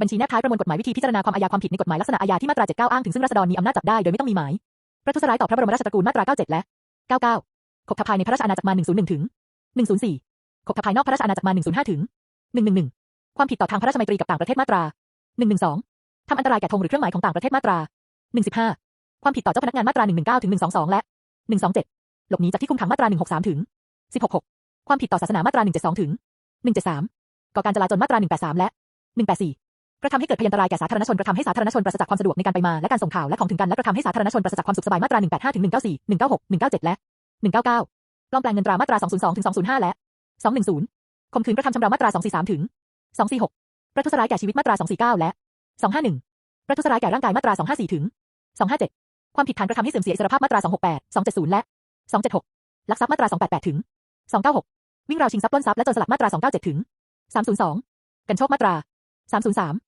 บัญชีแนบท้ายประมวลกฎหมายวิธีพิจารณาความอาญาความผิดในกฎหมายลักษณะอาญาที่มาตรา 79 อ้างถึงซึ่งราษฎรมีอำนาจจับได้โดยไม่ต้องมีหมายประทุษร้ายต่อพระบรมราชตระกูลมาตรา 97 และ 99 ขบถภายในพระราชอาณาจักรมา 101 ถึง 104 ขบถภายนอกพระราชอาณาจักรมา 105 ถึง 111 ความผิดต่อทางพระราชมัยตรีกับต่างประเทศมาตรา 112 ทำอันตรายแก่ธงหรือเครื่องหมายของต่างประเทศมาตรา 115 ความผิดต่อเจ้าพนักงานมาตรา 119 ถึง 122 และ 127 หลบหนีจากที่คุมขังมาตรา 163 ถึง 166 ความผิดต่อศาสนามาตรา 172 ถึง 173 ก่อการจลาจลมาตรา 183 และ 184 กระทำให้เกิดพยันตรายแก่สาธารณชนกระทำให้สาธารณชนปราศจากความสะดวกในการไปมาและการส่งข่าวและของถึงกันและกระทำให้สาธารณชนปราศจากความสุขสบายมาตรา185ถึง194 196 197 และ 199ปลอมแปลงเงินตรามาตรา202ถึง205 และ 210ข่มขืนกระทำชำเรามาตรา243ถึง246ประทุษร้ายแก่ชีวิตมาตรา249 และ 251ประทุษร้ายแก่ร่างกายมาตรา254ถึง257 ความผิดฐานกระทำให้เสื่อมเสียอิสรภาพมาตรา268 270 และ 276ลักทรัพย์มาตรา288ถึง296วิ่งราวชิงทรัพย์ปล้นทรัพย์และจรสลัดมาตรา297ถึง302กันโชคมาตรา303